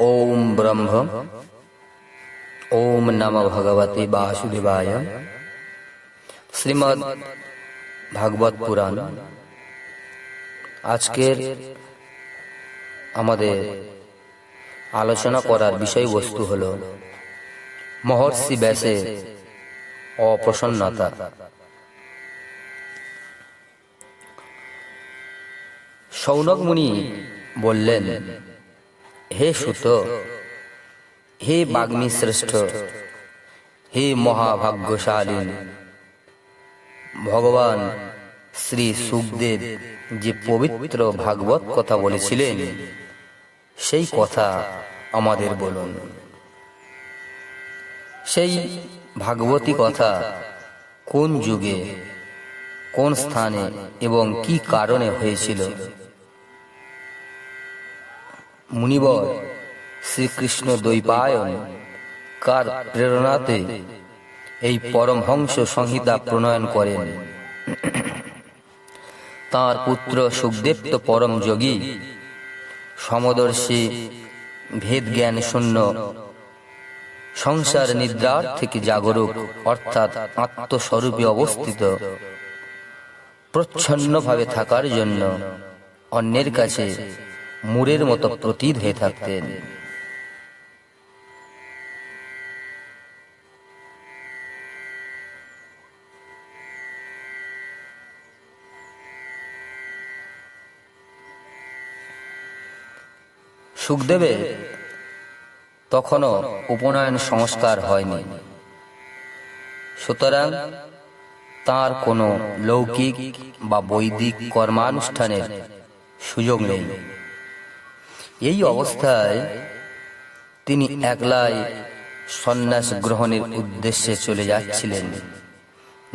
ওম ব্রহ্ম ওম নম ভগবতে বাসুদেবায় শ্রীমদ্ ভাগবত পুরাণ আজকের আমাদের আলোচনা করার বিষয়বস্তু হল মহর্ষি ব্যাসের অপ্রসন্নতা। সৌনক মুনি বললেন, হে সুত, হে বাগ্মী শ্রেষ্ঠ হে মহাভাগ্যশালী, ভগবান শ্রী সুখদেব যে পবিত্র ভাগবত কথা বলেছিলেন, সেই কথা আমাদের বলুন। সেই ভাগবতী কথা কোন যুগে, কোন স্থানে এবং কি কারণে হয়েছিল? মুনিবর, শ্রীকৃষ্ণ দ্বৈপায়ন, কার প্রেরণাতে এই পরমহংস সংহিতা প্রণয়ন করেন। তার পুত্র সুখদেব তো পরম যোগী, সমদর্শী ভেদ জ্ঞান শূন্য সংসার নিদ্রার থেকে জাগরুক, অর্থাৎ আত্মস্বরূপে অবস্থিত, প্রচ্ছন্নভাবে থাকার জন্য অন্যের কাছে মুরের মতো প্রতীত হয়ে থাকতেন। সুখদেবের তখনও উপনয়ন সংস্কার হয়নি। সুতরাং তার কোনো লৌকিক বা বৈদিক কর্মানুষ্ঠানের সুযোগ নেই। এই অবস্থায় তিনি একলাই সন্ন্যাস গ্রহণের উদ্দেশ্যে চলে যাচ্ছিলেন।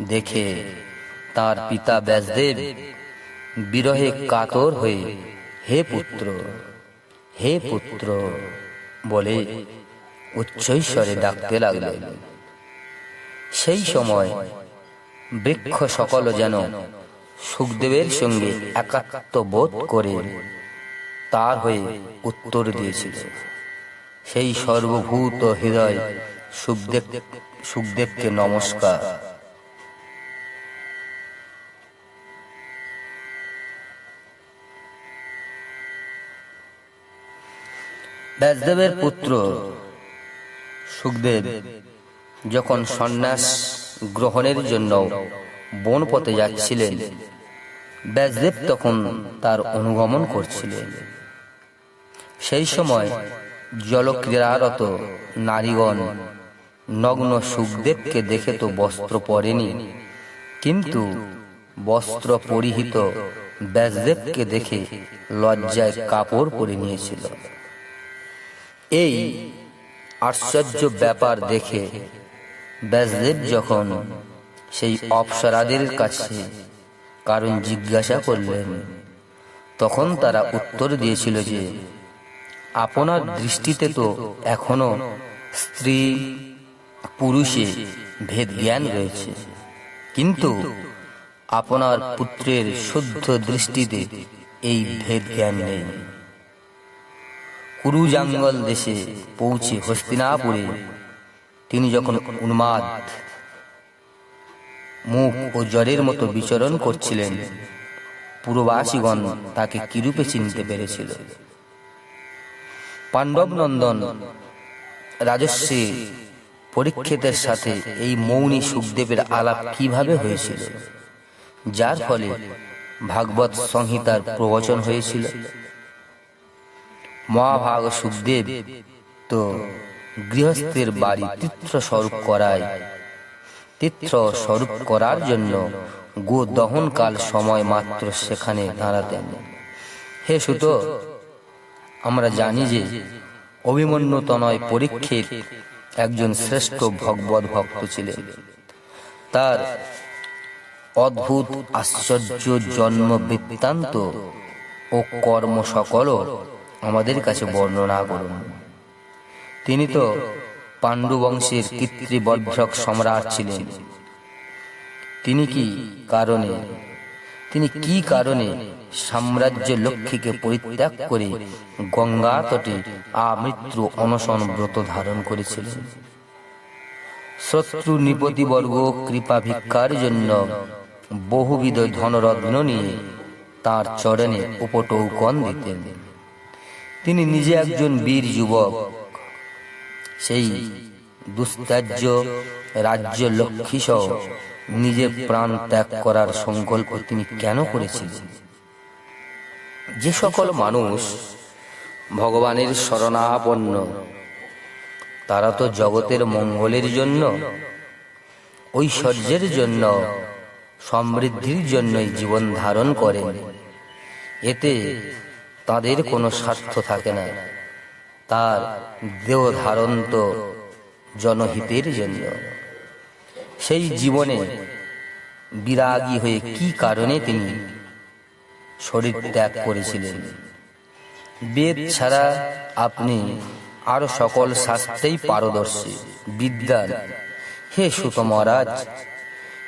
দেখে তার পিতা ব্যাসদেব বিরহে কাতর হয়ে, হে পুত্র হে পুত্র, বলে উচ্চৈস্বরে ডাকতে লাগলেন। সেই সময় বৃক্ষ সকল যেন সুখদেবের সঙ্গে একাত্ম বোধ করে তার হয়ে উত্তর দিয়েছিল। সেই সর্বভূত হৃদয় সুখদেব সুখদেবকে নমস্কার। ব্যাসদেবের পুত্র সুখদেব যখন সন্ন্যাস গ্রহণের জন্য বন পথে যাচ্ছিলেন, ব্যাসদেব তখন তার অনুগমন করছিলেন। সেই সময় জলক্রীড়ারত নারীগণ নগ্ন সুখদেবকে দেখে তো বস্ত্র পরেনি। কিন্তু বস্ত্র পরিহিত ব্যাসদেবকে দেখে লজ্জায় কাপড় পরে নিয়েছিল। এই আশ্চর্য ব্যাপার দেখে ব্যাসদেব যখন সেই অপসরাদের কাছে কারণ জিজ্ঞাসা করলেন, তখন তারা উত্তর দিয়েছিল যে আপনার দৃষ্টিতে তো এখনও স্ত্রী, পুরুষে ভেদ জ্ঞান রয়েছে। কিন্তু আপনার পুত্রের শুদ্ধ দৃষ্টিতে এই ভেদ জ্ঞান নেই। কুরুজাঙ্গল দেশে পৌঁছে হস্তিনাপুরে তিনি যখন উন্মাদ, মুখ ও জ্বরের মতো বিচরণ করছিলেন। পুরবাসীগণ তাকে কিরূপে চিনতে পেরেছিল? পাণ্ডব নন্দন রাজস্বী পরীক্ষিতের সাথে এই মৌনী সুখদেবের আলাপ কীভাবে হয়েছিল? যার ফলে ভাগবত সংহিতার প্রবচন হয়েছিল। মহাভাগ সুখদেব তো গৃহস্থের বাড়ি তীর্থ স্বরূপ করায়। তীর্থ স্বরূপ করার জন্য গো দহনকাল সময় মাত্র সেখানে দাঁড়াতেন। হে সুত আমরা জানি যে অভিমন্যু তনয় পরীক্ষিত একজন শ্রেষ্ঠ ভগবত ভক্ত ছিলেন। তার অদ্ভুত আশ্চর্য জন্ম বৃত্তান্ত ও কর্ম সকলও আমাদের কাছে বর্ণনা করুন। তিনি তো পাণ্ডু বংশের কৃত্রিবর্ধক সম্রাট ছিলেন। তিনি কি কারণে তিনি কি কারণে সাম্রাজ্য লক্ষ্মীকে পরিত্যাগ করে গঙ্গা তটে আমৃত্যু অনশন ব্রত ধারণ করেছিলেন? শত্রু নিপতিবর্গ কৃপা ভিক্ষার জন্য বহুবিধ ধনরত্ন নিয়ে তার চরণে উপটৌকন দিতেন। তিনি নিজে একজন বীর যুবক। সেই দুস্তার্য রাজ্য লক্ষ্মী সহ নিজের প্রাণ ত্যাগ করার সংকল্প তিনি কেন করেছিলেন? যে সকল মানুষ ভগবানের শরণাপন্ন, তারা তো জগতের মঙ্গলের জন্য, ঐশ্বর্যের জন্য, সমৃদ্ধির জন্যই জীবন ধারণ করেন। এতে তাদের কোনো স্বার্থ থাকে না। তার দেহ ধারণ তো জনহিতের জন্য। সেই জীবনে বিরাগী হয়ে কি কারণে তিনি শরীর ত্যাগ করেছিলেন? বেদ ছাড়া আপনি আরও সকল শাস্ত্রেই পারদর্শী বিদ্যান হে সুত মহারাজ,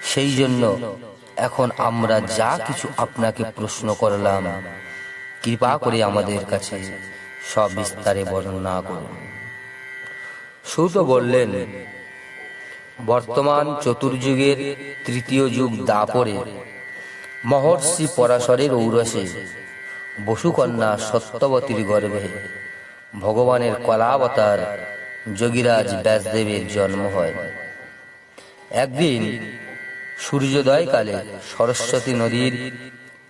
সেই জন্য এখন আমরা যা কিছু আপনাকে প্রশ্ন করলাম, কৃপা করে আমাদের কাছে সব বিস্তারে বর্ণনা করুন। সুত বললেন বর্তমান চতুর্যুগের তৃতীয় যুগ দাপরে মহর্ষি পরাশরের ঔরসে বসুকন্যা সত্যবতীর গর্ভে ভগবানের কলাবতার যোগীরাজ ব্যাসদেবের জন্ম হয়। একদিন সূর্যোদয়কালে সরস্বতী নদীর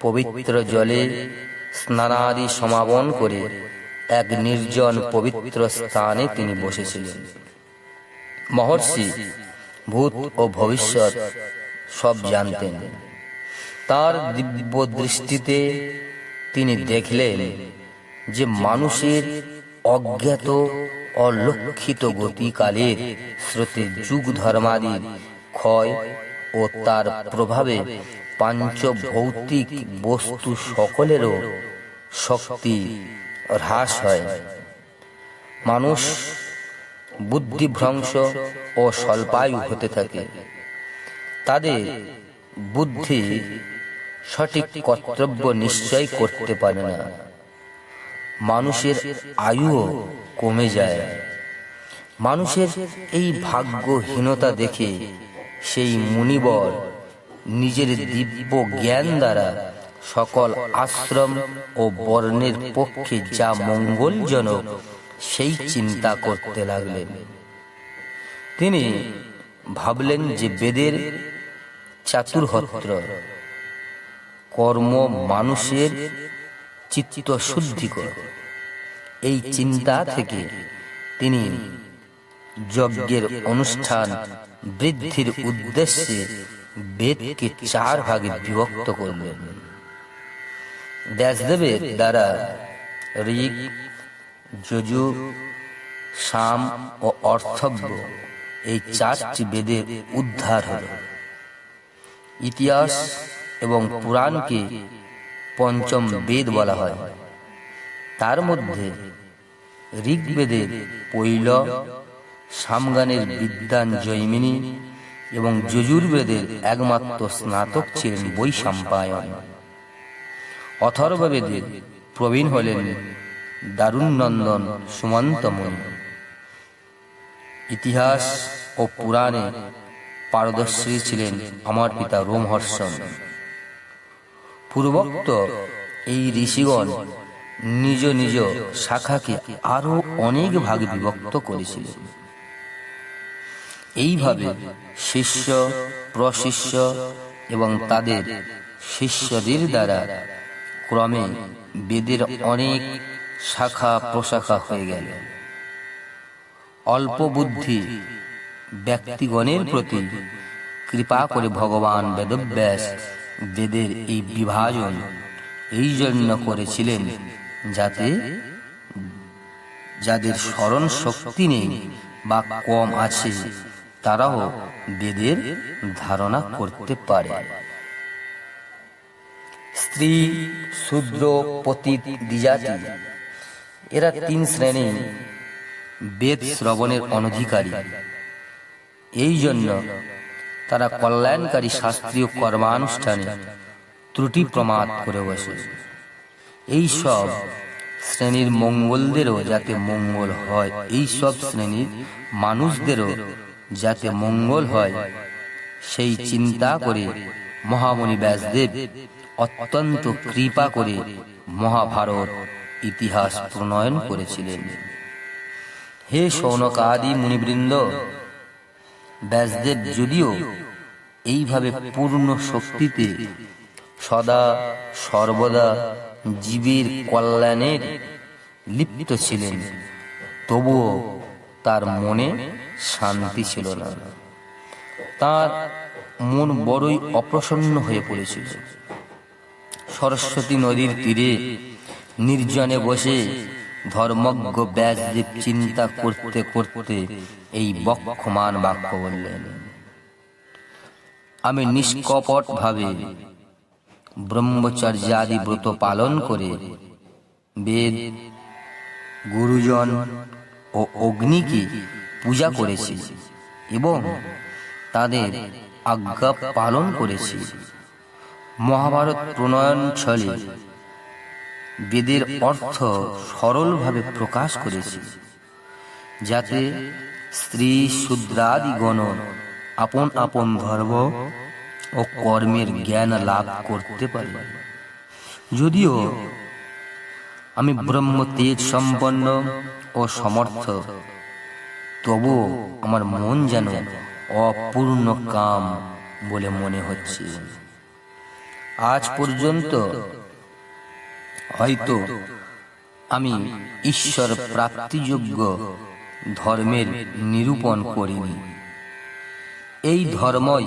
পবিত্র জলে স্নানাদি সমাপন করে এক নির্জন পবিত্র স্থানে তিনি বসেছিলেন। মহর্ষি ভূত ও ভবিষ্যৎ সব জানতেন। তার দিব্য দৃষ্টিতে তিনি দেখলেন যে মানুষের অজ্ঞাত, অলক্ষিত গতিকালের স্রোতে যুগ ধর্মাদির ক্ষয় ও তার প্রভাবে পাঞ্চ ভৌতিক বস্তু সকলেরও শক্তি হ্রাস হয়। মানুষ বুদ্ধিভ্রংশ ও স্বল্পায়ু হতে থাকে। তাদের বুদ্ধি সঠিক কর্তব্য নিশ্চয় করতে পারে না। মানুষের আয়ুও কমে যায়। মানুষের এই ভাগ্যহীনতা দেখে সেই মুনিবর নিজের দিব্য জ্ঞান দ্বারা সকল আশ্রম ও বর্ণের পক্ষে যা মঙ্গলজনক সেই চিন্তা করতে লাগলেন। তিনি ভাবলেন যে বেদের চাতুর্হত্র, কর্ম মানুষের চিত্ত শুদ্ধিকর এই চিন্তা থেকে তিনি যজ্ঞের অনুষ্ঠান বৃদ্ধির উদ্দেশ্যে বেদকে চার ভাগে বিভক্ত করলেন। ব্যাসদেবের দ্বারা ঋক যজু সাম ও অর্থব্য এই চারটি বেদের উদ্ধার হল। ইতিহাস এবং পুরাণকে পঞ্চম বেদ বলা হয়। তার মধ্যে ঋগ্বেদের পৈল, সামগানের বিদ্যান জৈমিনী এবং যজুর্বেদের একমাত্র স্নাতক ছিলেন বৈশাম্পায়ন। অথর্ববেদের প্রবীণ হলেন দারুণনন্দন সুমন্তমণি ইতিহাস ও পুরাণে পারদর্শী ছিলেন আমার পিতা রোমহর্ষণ। পূর্বোক্ত এই ঋষিগণ নিজ নিজ শাখাকে আরও অনেক ভাগে বিভক্ত করেছিলেন। এইভাবে শিষ্য, প্রশিষ্য এবং তাদের শিষ্যদের দ্বারা ক্রমে বেদের অনেক শাখা প্রশাখা হয়ে গেল। অল্প বুদ্ধি ব্যক্তিগণের প্রতি কৃপা করে ভগবান বেদব্যাস বেদের এই বিভাজন এই জন্য করেছিলেন যাতে যাদের স্মরণ শক্তি নেই বা কম আছে, তারাও বেদের ধারণা করতে পারে। স্ত্রী, শূদ্র, পতিত, দ্বিজাতি এরা তিন শ্রেণি বেদ শ্রবণের অনধিকারী। এই জন্য তারা কল্যাণকারী শাস্ত্রীয় কর্মানুষ্ঠানে ত্রুটি প্রমাদ করে বসে। এই সব শ্রেণির মঙ্গলদেরও যাতে মঙ্গল হয়, এই সব শ্রেণির মানুষদেরও যাতে মঙ্গল হয়, সেই চিন্তা করে মহামণি ব্যাসদেব অত্যন্ত কৃপা করে মহাভারত ইতিহাস প্রণয়ন করেছিলেন। হে সৌনকাদি মুনিবৃন্দ ব্যাসদেব যদিও এইভাবে পূর্ণ শক্তিতে সদা সর্বদা জীবের কল্যাণের লিপ্ত ছিলেন, তবুও তার মনে শান্তি ছিল না। তার মন বড়ই অপ্রসন্ন হয়ে পড়েছিল। সরস্বতী নদীর তীরে নির্জনে বসে ধর্মজ্ঞ ব্যাসদেব চিন্তা করতে করতে এই বক্ষমান বাক্য বললেন, আমি নিষ্কপট ভাবে ব্রহ্মচর্যাদি ব্রত পালন করে বেদ, গুরুজন ও অগ্নিকে পূজা করেছি এবং তাদের আজ্ঞা পালন করেছি। মহাভারত প্রণয়ন ছলে বেদের অর্থ সরলভাবে প্রকাশ করেছি, যাতে স্ত্রী শূদ্রাদিগণ আপন আপন ধর্ম ও কর্মের জ্ঞান লাভ করতে পারে। যদিও আমি ব্রহ্ম তেজ সম্পন্ন ও সমর্থ তবুও আমার মন যেন অপূর্ণ কাম বলে মনে হচ্ছে। আজ পর্যন্ত হয়তো আমি ঈশ্বর প্রাপ্তিযোগ্য ধর্মের নিরূপণ করিনি। এই ধর্মই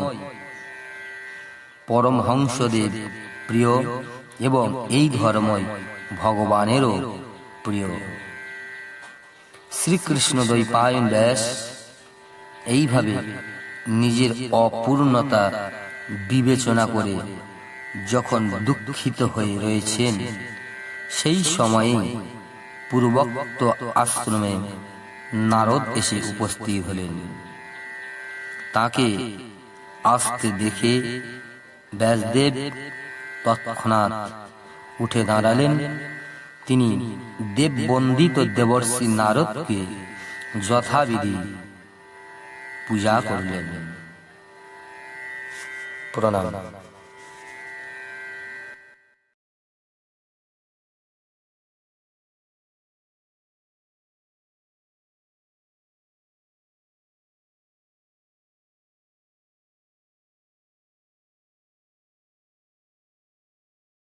পরমহংসদেব প্রিয় এবং এই ধর্মই ভগবানেরও প্রিয়। শ্রীকৃষ্ণ দ্বৈপায়ন ব্যাস এইভাবে নিজের অপূর্ণতা বিবেচনা করে যখন দুঃখিত হয়ে রয়েছেন সেই সময়ে পূর্বোক্ত আশ্রমে নারদ এসে উপস্থিত হলেন। তাকে আসতে দেখে ব্যাসদেব তৎক্ষণাৎ উঠে দাঁড়ালেন। তিনি দেববন্দিত দেবর্ষি নারদকে যথাবিধি পূজা করলেন। প্রণাম।